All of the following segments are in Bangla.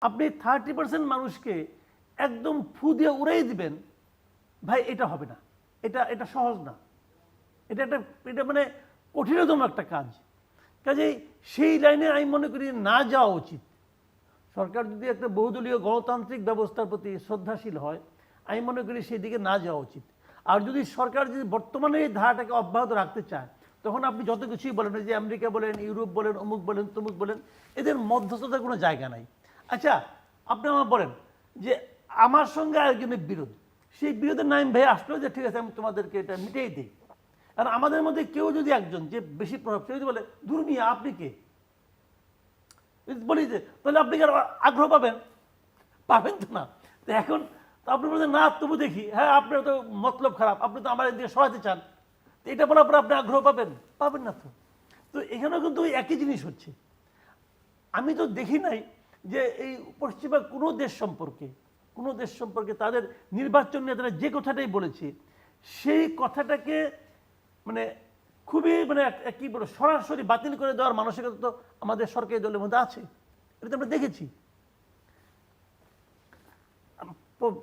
আপনি থার্টি পার্সেন্ট মানুষকে একদম ফু দিয়ে উড়াই দিবেন, ভাই, এটা হবে না। এটা এটা সহজ না। এটা একটা, এটা মানে কঠিনতম একটা কাজ। কাজেই সেই লাইনে আমি মনে করি না যাওয়া উচিত। সরকার যদি একটা বহুদলীয় গণতান্ত্রিক ব্যবস্থার প্রতি শ্রদ্ধাশীল হয়, আমি মনে করি সেই দিকে না যাওয়া উচিত। আর যদি সরকার যদি বর্তমানে এই ধারাটাকে অব্যাহত রাখতে চায়, তখন আপনি যত কিছুই বলেন যে আমেরিকা বলেন, ইউরোপ বলেন, অমুক বলেন, তমুক বলেন, এদের মধ্যস্থতার কোনো জায়গা নাই। আচ্ছা আপনি আমার বলেন যে আমার সঙ্গে আরেকজনের বিরোধ। সেই বিরোধের নাম ভাই আসলো যে, ঠিক আছে, আমি তোমাদেরকে এটা মিটিয়ে দিই। আর আমাদের মধ্যে কেউ যদি একজন যে বেশি প্রভাবশালী যদি বলে দুর্মিয়া আপনি কে? বলি যে, তাহলে আপনি আগ্রহ পাবেন? পাবেন তো না। তো এখন তো আপনি বলছেন, না, তবু দেখি। হ্যাঁ আপনার তো মতলব খারাপ, আপনি তো আমার দিকে সরাতে চান। তো এটা বলার পর আপনি আগ্রহ পাবেন? পাবেন না তো। তো এখানেও কিন্তু ওই একই জিনিস হচ্ছে। আমি তো দেখি নাই যে এই পশ্চিমা কোনো দেশ সম্পর্কে, কোনো দেশ সম্পর্কে তাদের নির্বাচন নিয়ে তারা যে কথাটাই বলেছে, সেই কথাটাকে মানে খুবই মানে কি বলব, সরাসরি বাতিল করে দেওয়ার মানসিকতা তো আমাদের সরকারি দলের মধ্যে আছে। এটা তো আমরা দেখেছি।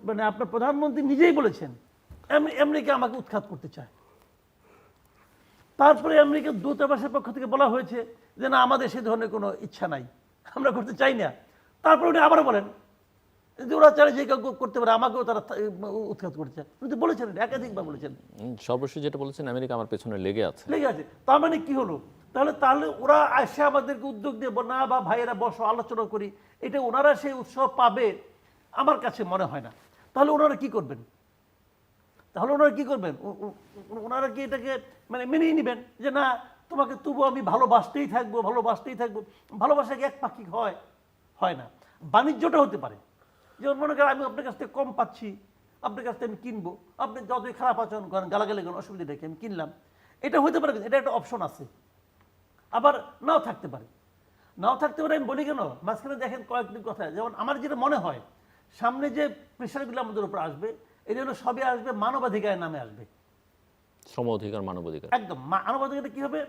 মানে আপনার প্রধানমন্ত্রী নিজেই বলেছেন আম- আমেরিকা আমাকে উৎখাত করতে চায়। তারপরে আমেরিকার দূতাবাসের পক্ষ থেকে বলা হয়েছে যে না, আমাদের সে ধরনের কোনো ইচ্ছা নাই। আমরা করতে চাই না। তারপরে উনি আবারও বলেন যে ওরা চায় যে কেউ করতে পারে আমাকেও তারা উৎখাত চায় উনি তো বলেছেন একাধিকবার বলেছেন। সর্বশেষ যেটা বলেছেন আমেরিকা আমার পেছনে লেগে আছে। লেগে আছে। তার মানে কি হলো? তাহলে তাহলে ওরা এসে আমাদেরকে উদ্যোগ দিয়ে বল, না বা ভাইয়েরা বসো আলোচনা করি। এটা ওনারা সেই উৎসব পাবে আমার কাছে মনে হয় না। তাহলে ওনারা কি করবেন? তাহলে ওনারা কি করবেন? ওনারা কি এটাকে মানে মেনেই নেবেন যে না তোমাকে তবু আমি ভালোবাসতেই থাকব ভালোবাসতেই থাকব। ভালোবাসা কি এক পাক্ষিক হয়? হয় না। বাণিজ্যটা হতে পারে। যেমন মনে করেন আমি আপনার কাছ থেকে কম পাচ্ছি আপনার কাছ থেকে আমি কিনবো আপনি যতই খারাপ আচরণ করেন গালাগালি করেন অসুবিধা দেখে আমি কিনলাম। এটা হতে পারে এটা একটা অপশন আছে। আবার নাও থাকতে পারে। নাও থাকতে পারে আমি বলি কেন? মাঝখানে দেখেন কয়েকদিন কথা। যেমন আমার যেটা মনে হয় সামনে যে প্রেশারগুলো আমাদের উপর আসবে এটা হলো সবই আসবে মানবাধিকারের নামে আসবে। শ্রম অধিকার মানবাধিকার। একদম মানবাধিকারটা কি হবে?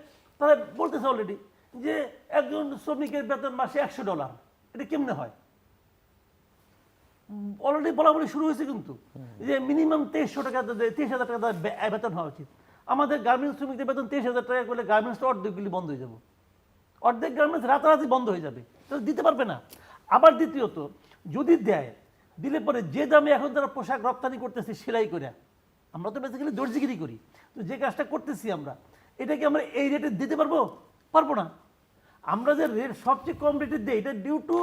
তারা বলতেছে অলরেডি যে একজন শ্রমিকের বেতন মাসে একশো ডলার। এটা কেমনে হয়? অলরেডি বলা বলি শুরু হয়েছে কিন্তু। যে মিনিমাম তেইশশো টাকা তেইশ হাজার টাকা বেতন হওয়া উচিত। আমাদের গার্মেন্টস শ্রমিকদের বেতন তেইশ হাজার টাকা করলে গার্মেন্টস অর্ধেকগুলি বন্ধ হয়ে যাবে। অর্ধেক গার্মেন্টস রাতারাতি বন্ধ হয়ে যাবে। তাহলে দিতে পারবে না। আবার দ্বিতীয়ত যদি দেয় দিলে পরে যে দামে এখন তারা পোশাক রপ্তানি করতেছে সেলাই করে আমরা তো বেসিক্যালি দর্জিগিরি করি। তো যে কাজটা করতেছি আমরা এটা কি আমরা এই রেটে দিতে পারব? পারব না। আমরা যে রেট সবচেয়ে কম রেটে দিই এটা ডিউ টু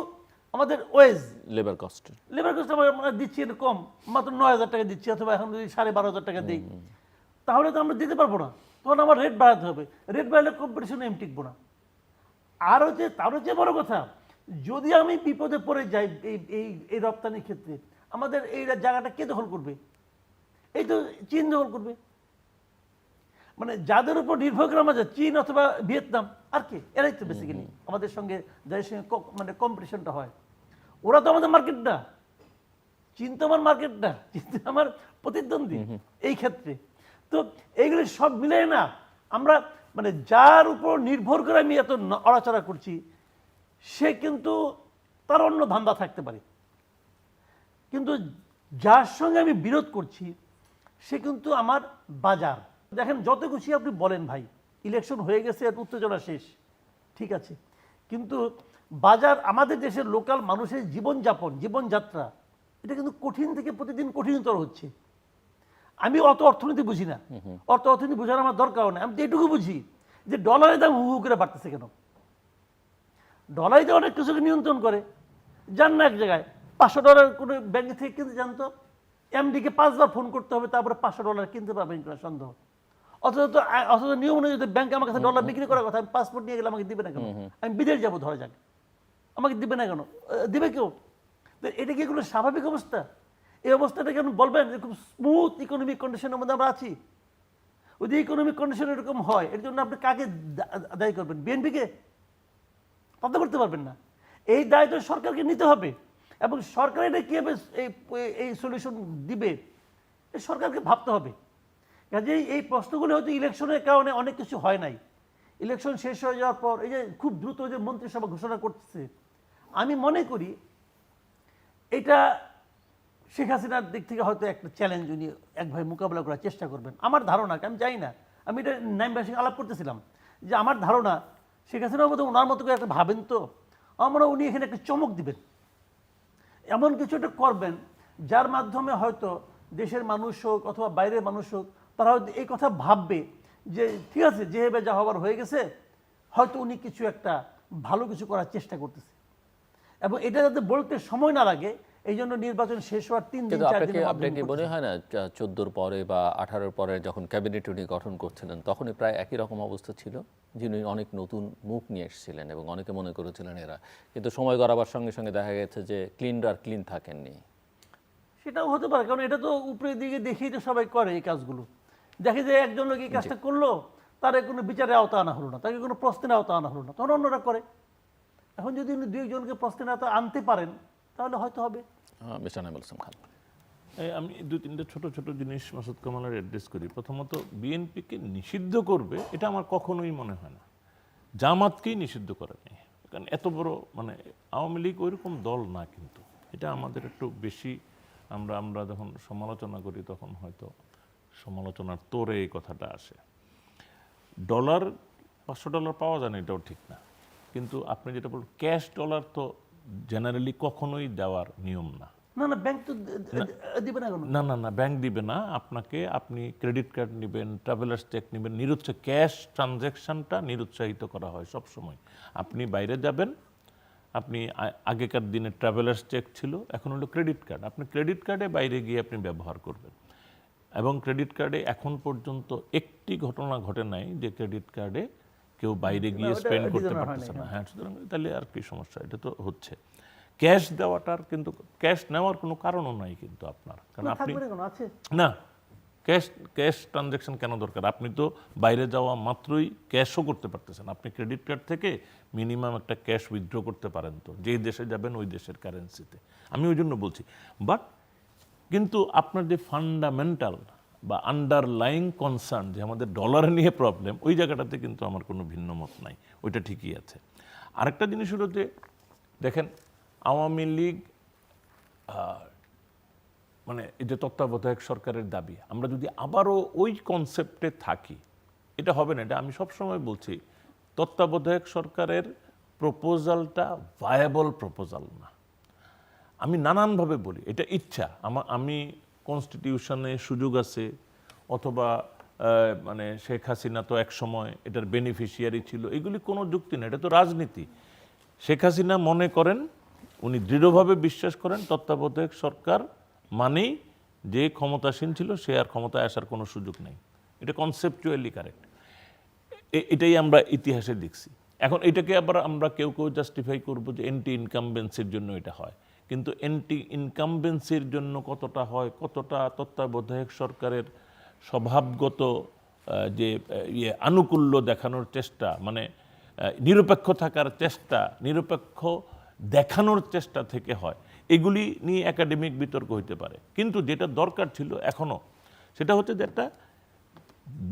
আমাদের wage labour cost labour cost আমরা আমরা দিচ্ছি কম মাত্র নয় হাজার টাকা দিচ্ছি অথবা এখন যদি সাড়ে বারো হাজার টাকা দিই। তাহলে তো আমরা দিতে পারব না। তখন আমার রেট বাড়াতে হবে। রেট বাড়ালে কম্পিটিশনে এম টিকবো না। আর হচ্ছে তার হচ্ছে বড় কথা যদি আমি বিপদে পড়ে যাই এই এই এই রপ্তানির ক্ষেত্রে আমাদের এই জায়গাটা কে দখল করবে? এই তো চীন দখল করবে। মানে যাদের উপর নির্ভর করে আমাদের চীন অথবা ভিয়েতনাম আর কি? এরাই তো বেসিক্যালি আমাদের সঙ্গে যাদের সঙ্গে মানে কম্পিটিশনটা হয়। ওরা তো আমাদের মার্কেট না। চীন তো আমার মার্কেট না। চীন তো আমার প্রতিদ্বন্দ্বী এই ক্ষেত্রে। তো এইগুলি সব মিলে না আমরা মানে যার উপর নির্ভর করে আমি এত অড়াচড়া করছি সে কিন্তু তার অন্য ধান্দা থাকতে পারে। কিন্তু যার সঙ্গে আমি বিরোধ করছি সে কিন্তু আমার বাজার। দেখেন যত খুশি আপনি বলেন ভাই ইলেকশন হয়ে গেছে এর উত্তেজনা শেষ। ঠিক আছে। কিন্তু বাজার আমাদের দেশের লোকাল মানুষের জীবনযাপন জীবনযাত্রা এটা কিন্তু কঠিন থেকে প্রতিদিন কঠিনতর হচ্ছে। আমি অত অর্থনীতি বুঝি না। অর্থ অর্থনীতি বোঝার আমার দরকার নেই। আমি তো এটুকু বুঝি যে ডলারের দাম হু হু করে বাড়তেছে কেন? ডলারই তো অনেক কিছুকে নিয়ন্ত্রণ করে। যান না এক জায়গায়। পাঁচশো ডলার কোনো ব্যাংক থেকে কিনতে জানতো? এমডিকে পাঁচবার ফোন করতে হবে তারপরে পাঁচশো ডলার কিনতে পারবেন কিনা সন্দেহ। অথচ তো অথচ নিয়ম অনুযায়ী ব্যাংকে আমার কাছে ডলার বিক্রি করার কথা আমি পাসপোর্ট নিয়ে গেলে আমাকে দিবে না কেন? আমি বিদেশ যাব ধরা যাক। আমাকে দিবে না কেন? দিবে কেউ? এটা কি কোনো স্বাভাবিক অবস্থা? এই অবস্থাটা কেন বলবেন খুব স্মুথ ইকোনমিক কন্ডিশনের মধ্যে আমরা আছি। যদি ইকোনমিক কন্ডিশন এরকম হয় এর জন্য আপনি কাকে দায়ী করবেন? বিএনপিকে তা তো করতে পারবেন না। এই দায়িত্ব সরকারকে নিতে হবে। এবং সরকার এটা কীভাবে এই এই সলিউশন দিবে সরকারকে ভাবতে হবে। কাজেই এই প্রশ্নগুলো হয়তো ইলেকশনের কারণে অনেক কিছু হয় নাই। ইলেকশন শেষ হয়ে যাওয়ার পর এই যে খুব দ্রুত যে মন্ত্রিসভা ঘোষণা করতেছে, আমি মনে করি এটা শেখ হাসিনার দিক থেকে হয়তো একটা চ্যালেঞ্জ উনি একভাবে মোকাবেলা করার চেষ্টা করবেন। আমার ধারণা, আমি জানি না, আমি এটা নাইমবার সঙ্গে আলাপ করতেছিলাম যে আমার ধারণা শেখ হাসিনার মতো ওনার মতো করে একটা ভাবেন তো, আমার উনি এখানে একটা চমক দিবেন। এমন কিছু একটা করবেন যার মাধ্যমে হয়তো দেশের মানুষ হোক অথবা বাইরের মানুষ হোক তারা হয়তো এই কথা ভাববে যে ঠিক আছে যেভাবে যা হবার হয়ে গেছে হয়তো উনি কিছু একটা ভালো কিছু করার চেষ্টা করতেছে। এবং এটা যাতে বলতে সময় না লাগে এই জন্য নির্বাচন শেষ হওয়ার তিন দিন চার আপনাকে দিনের আপনাকে মনে হয় না চোদ্দোর পরে বা আঠারোর পরে যখন ক্যাবিনেট উনি গঠন করছিলেন তখনই প্রায় একই রকম অবস্থা ছিল? যিনি অনেক নতুন মুখ নিয়ে এসেছিলেন এবং অনেকে মনে করেছিলেন এরা। কিন্তু সময় গড়াবার সঙ্গে সঙ্গে দেখা গেছে যে ক্লিন আর ক্লিন থাকেননি। সেটাও হতে পারে কারণ এটা তো উপরের দিকে দেখেই তো সবাই করে এই কাজগুলো। দেখে যে একজন লোক এই কাজটা করল তার কোনো বিচারে আওতা আনা হলো না তাকে কোনো প্রশ্নের আওতা আনা হলো না। তখন অন্যরা করে। এখন যদি উনি দুই একজনকে প্রশ্নের আওতা আনতে পারেন তাহলে হয়তো হবে। খান। এই আমি দু তিনটে ছোট ছোট জিনিস মাসুদ কামালের অ্যাড্রেস করি। প্রথমত বিএনপিকে নিষিদ্ধ করবে এটা আমার কখনোই মনে হয় না। জামাতকেই নিষিদ্ধ করে নেই। কারণ এত বড় মানে আওয়ামী লীগ ওইরকম দল না কিন্তু। এটা আমাদের একটু বেশি আমরা আমরা যখন সমালোচনা করি তখন হয়তো সমালোচনার তোরে এই কথাটা আসে। ডলার পাঁচশো ডলার পাওয়া যায় না এটাও ঠিক না। কিন্তু আপনি যেটা বলুন ক্যাশ ডলার তো জেনারেলি কখনোই দেওয়ার নিয়ম না। না না ব্যাংক তো দিবে না না না না ব্যাংক দিবে না। আপনাকে আপনি ক্রেডিট কার্ড নেবেন ট্রাভেলার্স চেক নেবেন নিরুৎসাহ ক্যাশ ট্রানজ্যাকশনটা নিরুৎসাহিত করা হয় সব সময় আপনি বাইরে যাবেন আপনি আগেকার দিনে ট্রাভেলার্স চেক ছিল এখন হলো ক্রেডিট কার্ড আপনি ক্রেডিট কার্ডে বাইরে গিয়ে আপনি ব্যবহার করবেন। এবং ক্রেডিট কার্ডে এখন পর্যন্ত একটি ঘটনা ঘটে নাই যে ক্রেডিট কার্ডে কেউ বাইরে গিয়ে স্পেন্ড করতে পারতেছে না। হ্যাঁ সুতরাং তাহলে আর কি সমস্যা? এটা তো হচ্ছে। ক্যাশ দেওয়াটার কিন্তু ক্যাশ নেওয়ার কোনো কারণও নাই কিন্তু আপনার। কারণ আপনি না না ক্যাশ ক্যাশ ট্রানজ্যাকশন কেন দরকার? আপনি তো বাইরে যাওয়া মাত্রই ক্যাশও করতে পারতেছেন। আপনি ক্রেডিট কার্ড থেকে মিনিমাম একটা ক্যাশ উইথড্র করতে পারেন তো। যেই দেশে যাবেন ওই দেশের কারেন্সিতে আমি ওই জন্য বলছি। বাট কিন্তু আপনার যে ফান্ডামেন্টাল বা আন্ডারলাইং কনসার্ন যে আমাদের ডলার নিয়ে প্রবলেম ওই জায়গাটাতে কিন্তু আমার কোনো ভিন্ন মত নাই। ওইটা ঠিকই আছে। আরেকটা জিনিস হলো যে, দেখেন, আওয়ামী লীগ মানে এই যে তত্ত্বাবধায়ক সরকারের দাবি, আমরা যদি আবারও ওই কনসেপ্টে থাকি, এটা হবে না, এটা আমি সবসময় বলছি, তত্ত্বাবধায়ক সরকারের প্রপোজালটা ভায়াবল প্রপোজাল না। আমি নানানভাবে বলি, এটা ইচ্ছা। আমা আমি কনস্টিটিউশনে সুযোগ আছে, অথবা মানে শেখ হাসিনা তো এক সময় এটার বেনিফিশিয়ারি ছিল। এগুলি কোনো যুক্তি না, এটা তো রাজনীতি। শেখ হাসিনা মনে করেন, উনি দৃঢ়ভাবে বিশ্বাস করেন, তত্ত্বাবধায়ক সরকার মানেই যে ক্ষমতাসীন ছিল, সে আর ক্ষমতায় আসার কোনো সুযোগ নেই। এটা কনসেপচুয়ালি কারেক্ট এটাই আমরা ইতিহাসে দেখছি। এখন এটাকে আবার আমরা কেউ কেউ জাস্টিফাই করব যে এন্টি ইনকামবেন্সির জন্য এটা হয়। কিন্তু এন্টি ইনকামবেন্সির জন্য কতটা হয়, কতটা তত্ত্বাবধায়ক সরকারের স্বভাবগত যে ইয়ে আনুকূল্য দেখানোর চেষ্টা মানে নিরপেক্ষ থাকার চেষ্টা, নিরপেক্ষ দেখানোর চেষ্টা থেকে হয়, এগুলি নিয়ে একাডেমিক বিতর্ক হইতে পারে। কিন্তু যেটা দরকার ছিল এখনও সেটা হচ্ছে যে একটা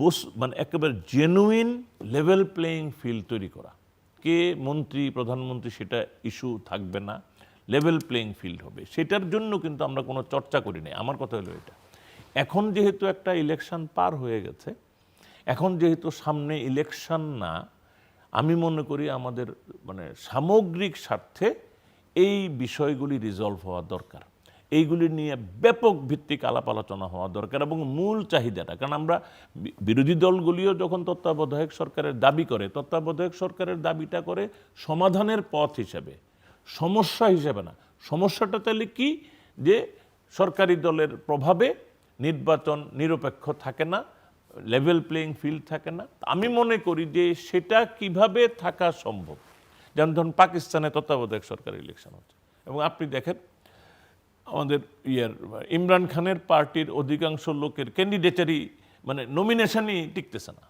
বস মানে একেবারে জেনুইন লেভেল প্লেয়িং ফিল্ড তৈরি করা। কে মন্ত্রী, প্রধানমন্ত্রী সেটা ইস্যু থাকবে না। লেভেল প্লেয়িং ফিল্ড হবে। সেটার জন্য কিন্তু আমরা কোনো চর্চা করি নাই। আমার কথা হলো এটা। এখন যেহেতু একটা ইলেকশন পার হয়ে গেছে, এখন যেহেতু সামনে ইলেকশন না, আমি মনে করি আমাদের মানে সামগ্রিক স্বার্থে এই বিষয়গুলি রিজলভ হওয়া দরকার। এইগুলি নিয়ে ব্যাপক ভিত্তিক আলাপ আলোচনা হওয়া দরকার এবং মূল চাহিদাটা, কারণ আমরা বিরোধী দলগুলিও যখন তত্ত্বাবধায়ক সরকারের দাবি করে, তত্ত্বাবধায়ক সরকারের দাবিটা করে সমাধানের পথ হিসেবে সমস্যা হিসেবে না। সমস্যাটা তাহলে কি? যে সরকারি দলের প্রভাবে নির্বাচন নিরপেক্ষ থাকে না লেভেল প্লেয়িং ফিল্ড থাকে না। আমি মনে করি যে সেটা কীভাবে থাকা সম্ভব? যেমন ধরুন পাকিস্তানে তত্ত্বাবধায়ক সরকার ইলেকশন হচ্ছে। এবং আপনি দেখেন, আমাদের ইয়ার, ইমরান খানের পার্টির অধিকাংশ লোকের ক্যান্ডিডেটারই মানে নমিনেশনই টিকতেছে না।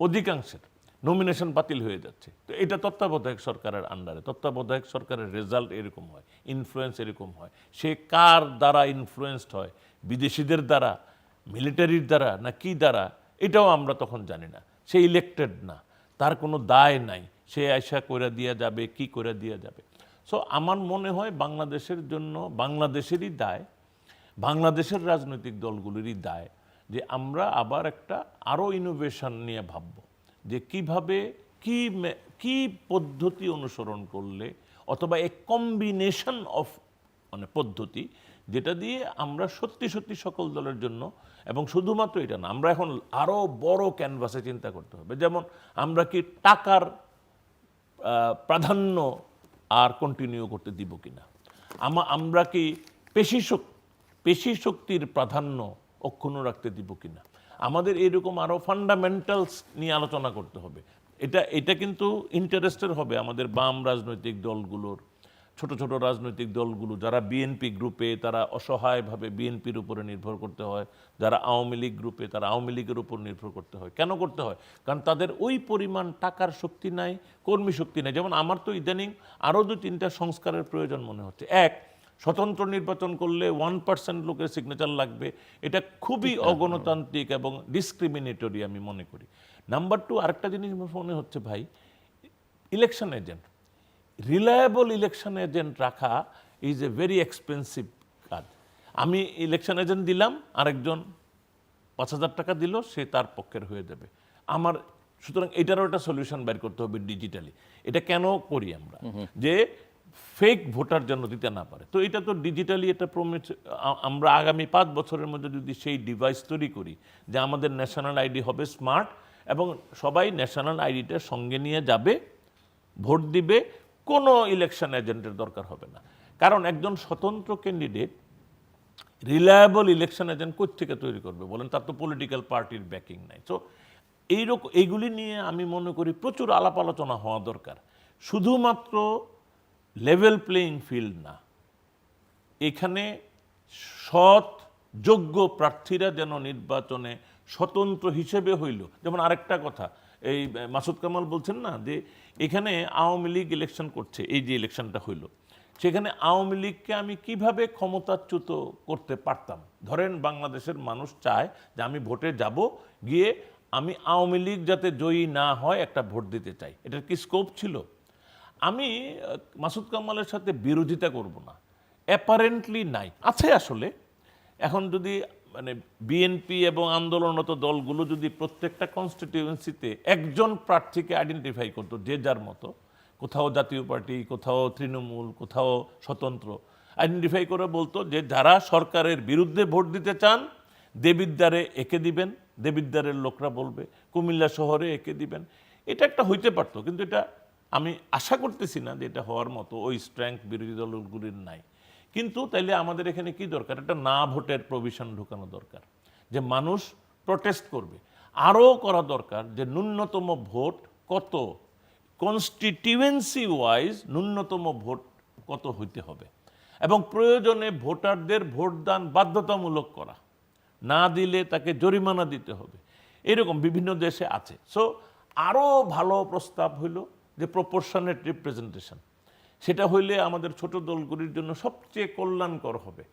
অধিকাংশের। নমিনেশন বাতিল হয়ে যাচ্ছে। তো এটা তত্ত্বাবধায়ক সরকারের আন্ডারে তত্ত্বাবধায়ক সরকারের রেজাল্ট এরকম হয় ইনফ্লুয়েন্স এরকম হয়। সে কার দ্বারা ইনফ্লুয়েসড হয়? বিদেশিদের দ্বারা? মিলিটারির দ্বারা? না কি দ্বারা? এটাও আমরা তখন জানি না। সে ইলেক্টেড না। তার কোনো দায় নাই। সে আয়সা করে দিয়া যাবে, কি করে দিয়া যাবে। সো আমার মনে হয় বাংলাদেশের জন্য, বাংলাদেশেরই দায়, বাংলাদেশের রাজনৈতিক দলগুলিরই দায় যে আমরা আবার একটা আরও ইনোভেশন নিয়ে ভাবব। যে কীভাবে কি কি পদ্ধতি অনুসরণ করলে অথবা এ কম্বিনেশন অফ মানে পদ্ধতি যেটা দিয়ে আমরা সত্যি সত্যি সকল দলের জন্য এবং শুধুমাত্র এটা না, আমরা এখন আরও বড় ক্যানভাসে চিন্তা করতে হবে। যেমন আমরা কি টাকার প্রাধান্য আর কন্টিনিউ করতে দিব কিনা? আমা, আমরা কি পেশি শক্তি পেশি শক্তির প্রাধান্য অক্ষুণ্ণ রাখতে দিব কিনা? আমাদের এরকম আরও ফান্ডামেন্টালস নিয়ে আলোচনা করতে হবে। এটা এটা কিন্তু ইন্টারেস্টের হবে আমাদের বাম রাজনৈতিক দলগুলোর, ছোট ছোট রাজনৈতিক দলগুলো, যারা বিএনপি গ্রুপে তারা অসহায়ভাবে বিএনপির উপরে নির্ভর করতে হয়, যারা আওয়ামী লীগ গ্রুপে তারা আওয়ামী লীগের উপর নির্ভর করতে হয়। কেন করতে হয়? কারণ তাদের ওই পরিমাণ টাকার শক্তি নাই, কর্মী শক্তি নাই। যেমন আমার তো ইদানিং আরও দু তিনটা সংস্কারের প্রয়োজন মনে হচ্ছে। এক স্বতন্ত্র নির্বাচন করলে ওয়ান পার্সেন্ট লোকের সিগনেচার লাগবে। এটা খুবই অগণতান্ত্রিক এবং ডিসক্রিমিনেটরি আমি মনে করি। নাম্বার টু আরেকটা জিনিস মনে হচ্ছে ভাই election agent reliable election agent রাখা ইজ এ ভেরি এক্সপেন্সিভ কাজ। আমি ইলেকশন এজেন্ট দিলাম আরেকজন পাঁচ হাজার টাকা দিল সে তার পক্ষের হয়ে যাবে। আমার সুতরাং এটারও একটা সলিউশন বের করতে হবে ডিজিটালি এটা কেন করি আমরা? যে ফেক ভোটার যেন দিতে না পারে। তো এটা তো ডিজিটালি এটা প্রমিস আমরা আগামী পাঁচ বছরের মধ্যে যদি সেই ডিভাইস তৈরি করি, যে আমাদের ন্যাশনাল আইডি হবে স্মার্ট এবং সবাই ন্যাশনাল আইডিটা সঙ্গে নিয়ে যাবে, ভোট দিবে, কোনো ইলেকশন এজেন্টের দরকার হবে না। কারণ একজন স্বতন্ত্র ক্যান্ডিডেট রিলায়েবল ইলেকশন এজেন্ট থেকে তৈরি করবে বলেন? তার তো পলিটিক্যাল পার্টির ব্যাকিং নাই। তো এইরকম, এইগুলি নিয়ে আমি মনে করি প্রচুর আলাপ আলোচনা হওয়া দরকার। শুধুমাত্র লেভেল প্লেইং ফিল্ড না। এখানে সৎ, যোগ্য প্রার্থীরা যেন নির্বাচনে স্বতন্ত্র হিসেবে হইল। যেমন আরেকটা কথা, এই মাসুদ কামাল বলছেন না যে এখানে আওয়ামী লীগ ইলেকশন করছে, এই যে ইলেকশনটা হইল। সেখানে আওয়ামী লীগকে আমি কীভাবে ক্ষমতাচ্যুত করতে পারতাম? ধরেন বাংলাদেশের মানুষ চায় যে আমি ভোটে যাব, গিয়ে আমি আওয়ামী লীগ যাতে জয়ী না হয় একটা ভোট দিতে চাই। এটার কি স্কোপ ছিল? আমি মাসুদ কামালের সাথে বিরোধিতা করব না। অ্যাপারেন্টলি নাই। আছে আসলে। এখন যদি মানে বিএনপি এবং আন্দোলনরত দলগুলো যদি প্রত্যেকটা কনস্টিটিউয়েন্সিতে একজন প্রার্থীকে আইডেন্টিফাই করতো, যে যার মতো, কোথাও জাতীয় পার্টি, কোথাও তৃণমূল, কোথাও স্বতন্ত্র আইডেন্টিফাই করে বলতো যে যারা সরকারের বিরুদ্ধে ভোট দিতে চান, দেবিদ্বারে একে দিবেন, দেবিদ্বারের লোকরা বলবে, কুমিল্লা শহরে একে দিবেন। এটা একটা হইতে পারতো, কিন্তু এটা আমি আশা করতেছি না যে এটা হওয়ার মতো ওই স্ট্রেংথ বিরোধী দলগুলির নাই। কিন্তু তাইলে আমাদের এখানে কি দরকার? একটা না ভোটের প্রভিশন ঢুকানো দরকার, যে মানুষ প্রটেস্ট করবে। আরও করা দরকার যে ন্যূনতম ভোট কত? কনস্টিটিউয়েন্সি ওয়াইজ ন্যূনতম ভোট কত হইতে হবে? এবং প্রয়োজনে ভোটারদের ভোটদান বাধ্যতামূলক করা। না দিলে তাকে জরিমানা দিতে হবে। এরকম বিভিন্ন দেশে আছে। সো আরও ভালো প্রস্তাব হইল। যে প্রপোর্শনেট রিপ্রেজেন্টেশন সেটা হইলে আমাদের ছোট দলগুলির জন্য সবচেয়ে কল্যাণকর হবে।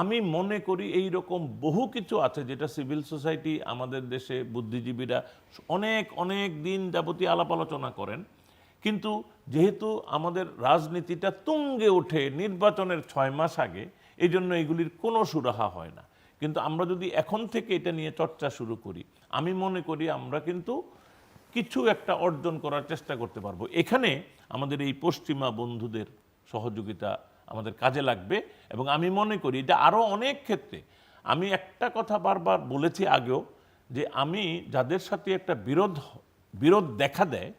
আমি মনে করি এই রকম বহু কিছু আছে যেটা সিভিল সোসাইটি আমাদের দেশে বুদ্ধিজীবীরা অনেক অনেক দিন যাবতীয় আলাপ আলোচনা করেন। কিন্তু যেহেতু আমাদের রাজনীতিটা তুঙ্গে ওঠে নির্বাচনের ছয় মাস আগে এই জন্য এগুলির কোনো সুরাহা হয় না। কিন্তু আমরা যদি এখন থেকে এটা নিয়ে চর্চা শুরু করি, আমি মনে করি আমরা কিন্তু কিছু একটা অর্জন করার চেষ্টা করতে পারব। এখানে আমাদের এই পশ্চিমা বন্ধুদের সহযোগিতা আমাদের কাজে লাগবে এবং আমি মনে করি এটা আরও অনেক ক্ষেত্রে আমি একটা কথা বারবার বলেছি আগেও যে আমি যাদের সাথে একটা বিরোধ বিরোধ দেখা দেয়,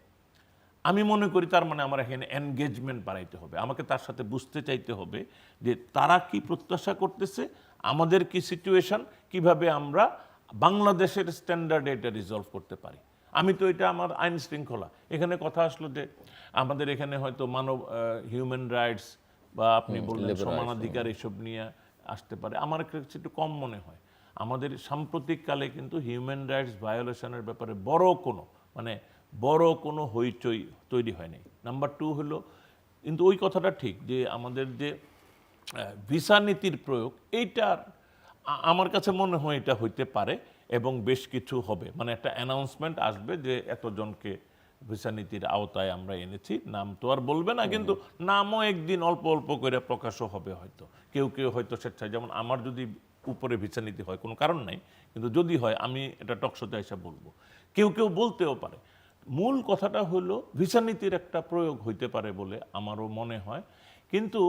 আমি মনে করি তার মানে আমার এখানে এনগেজমেন্ট বাড়াইতে হবে। আমাকে তার সাথে বুঝতে চাইতে হবে যে তারা কি প্রত্যাশা করতেছে, আমাদের কি সিচুয়েশন কীভাবে আমরা বাংলাদেশের স্ট্যান্ডার্ডে এটা রিজলভ করতে পারি। আমি তো এটা আমার আইন শৃঙ্খলা। এখানে কথা আসলো যে আমাদের এখানে হয়তো মানব হিউম্যান রাইটস বা আপনি বললেন সমানাধিকার এসব নিয়ে আসতে পারে। আমার কাছে একটু কম মনে হয়। আমাদের সাম্প্রতিক কালে কিন্তু হিউম্যান রাইটস ভায়োলেশনের ব্যাপারে বড় কোনো মানে বড় কোনো হইচই তৈরি হয়নি। নাম্বার টু হলো কিন্তু ওই কথাটা ঠিক যে আমাদের যে ভিসা নীতির প্রয়োগ এইটার আমার কাছে মনে হয় এটা হইতে পারে। এবং বেশ কিছু হবে। মানে একটা অ্যানাউন্সমেন্ট আসবে যে এতজনকে ভিসা নীতির আওতায় আমরা এনেছি। নাম তো আর বলবে না, কিন্তু নামও একদিন অল্প অল্প করে প্রকাশও হবে হয়তো। কেউ কেউ হয়তো স্বেচ্ছায়, যেমন আমার যদি উপরে ভিসা নীতি হয়, কোনো কারণ নাই, কিন্তু যদি হয়, আমি এটা টকশোতে এসে বলব। কেউ কেউ বলতেও পারে। মূল কথাটা হলো, ভিসা নীতির একটা প্রয়োগ হইতে পারে বলে আমারও মনে হয়। কিন্তু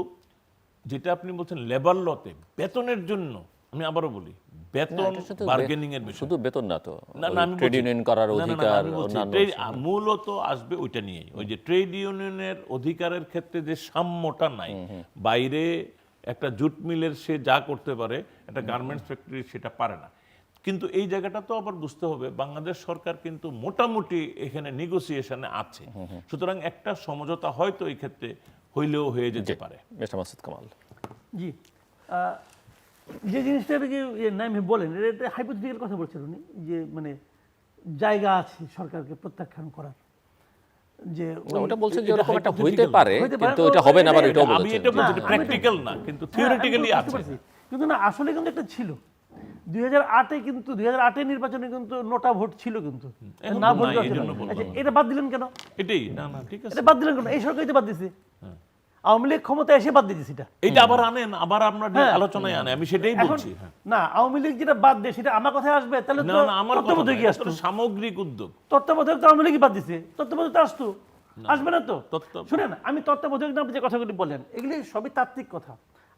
যেটা আপনি বলছেন লেবার লতে বেতনের জন্য, আমি আবারও বলি বেতন বার্গেনিং এর বিষয়। শুধু বেতন না তো না না আমি ট্রেড ইউনিয়ন করার অধিকার মূলত আসবে ওইটা নিয়েই। ওই যে ট্রেড ইউনিয়নের অধিকারের ক্ষেত্রে যে সাম্যটা নাই বাইরে একটা জুট মিলের সে যা করতে পারে একটা গার্মেন্টস ফ্যাক্টরি সেটা পারে না। কিন্তু এই জায়গাটা তো আবার বুঝতে হবে বাংলাদেশ সরকার কিন্তু মোটামুটি এখানে নেগোসিয়েশনে আছে। সুতরাং একটা সমঝোতা হয়তো এই ক্ষেত্রে হইলেও হয়ে যেতে পারে। মিস্টার মাসুদ কামাল। জি যে জিনিসটা আর কি ইয়ে নাইম বলেন এটা হাইপোথেটিক্যাল কথা বলছেন উনি যে মানে জায়গা আছে সরকারকে প্রত্যাখ্যান করার। যে ওটা বলছেন যে এটা একটা হইতে পারে কিন্তু এটা হবে না আবার এটাও আমি এটা বলছি প্র্যাকটিক্যাল না কিন্তু হ্যাঁ, থিওরিটিক্যালি আছে। কিন্তু না আসলে কিন্তু একটা ছিল। দুই হাজার আটে কিন্তু দুই হাজার আটের নির্বাচনে কিন্তু নোটা ভোট ছিল কিন্তু। না ভোট আচ্ছা, এটা বাদ দিলেন কেন? এটাই না না ঠিক আছে। এটা বাদ দিলেন কেন? এই সরকারই তো বাদ দিছে। আওয়ামী লীগ ক্ষমতা এসে বাদ দিয়েছে সেটা। এইটা আবার আনেন আবার আপনার হ্যাঁ। আলোচনায় আনে আমি সেটাই বলছি হ্যাঁ। না আওয়ামী লীগ যেটা বাদ দেয় সেটা আমার কথায় আসবে তাহলে না না আমার তত্ত্বাবধায়ক না, এটা আসতো। সামগ্রিক উদ্যোগ। তত্ত্বাবধায়ক তো আওয়ামী লীগই বাদ দিছে তত্ত্বাবধায়ক তো আসতো। আসবে না তো? শুনেন আমি তত্ত্বাবধায়ক নামে যে কথাগুলি বললেন এগুলি সবই তাত্ত্বিক কথা।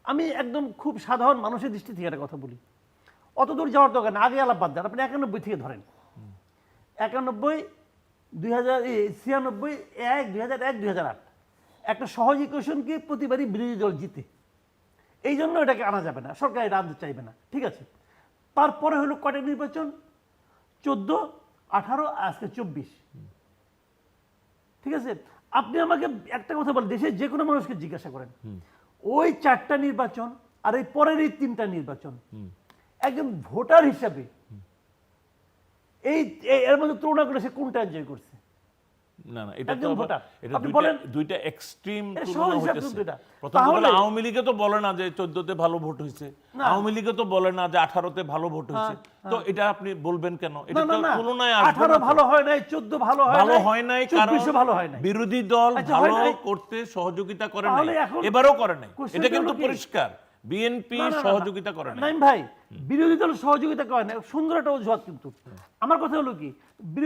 আমি একদম খুব সাধারণ মানুষের দৃষ্টি থেকে একটা কথা বলি। অত দূর যাওয়ার দরকার না আগে আলাপ বাদ দেন আপনি একানব্বই থেকে ধরেন। একানব্বই দুই হাজার ছিয়ানব্বই এক দুই হাজার এক দুই হাজার আট। একটা সহজ ইকুয়েশনকে প্রতিবারই বিরোধী দল জিতে। এই জন্য এটাকে আনা যাবে না। সরকার এটা আনতে চাইবে না। ঠিক আছে? তারপরে হলো কয়টা নির্বাচন? চোদ্দ আঠারো আজকে চব্বিশ। ঠিক আছে? আপনি আমাকে একটা কথা বলেন দেশের যে কোনো মানুষকে জিজ্ঞাসা করেন। ওই চারটা নির্বাচন আর এই পরের এই তিনটা নির্বাচন একজন ভোটার হিসাবে এই এই- এর মধ্যে তুলনা করে সে কোনটা এনজয় করছে? না না এটা। এটা দুইটা এক্সট্রিম তুলনা হইতেছে। আওয়ামী লীগে তো বলে না যে ভালো ভোট হয়েছে আওয়ামী লীগে তো বলে না যে ভালো ভোট হয়েছে তো এটা আপনি বলবেন কেন? এটা তো তুলনায় আসবে। ভালো হয় নাই চোদ্দ ভালো হয় ভালো হয় নাই কারণ ভালো হয় নাই। বিরোধী দল আচ্ছা, ভালো করতে সহযোগিতা করে নাই। এবারও করে নাই। এটা কিন্তু পরিষ্কার। বিএনপি। সহযোগিতা করে নাই। ভাই বিরোধী দল সহযোগিতা করে না সুন্দর একটা অজুহাত কিন্তু। আমার কথা হলো কি?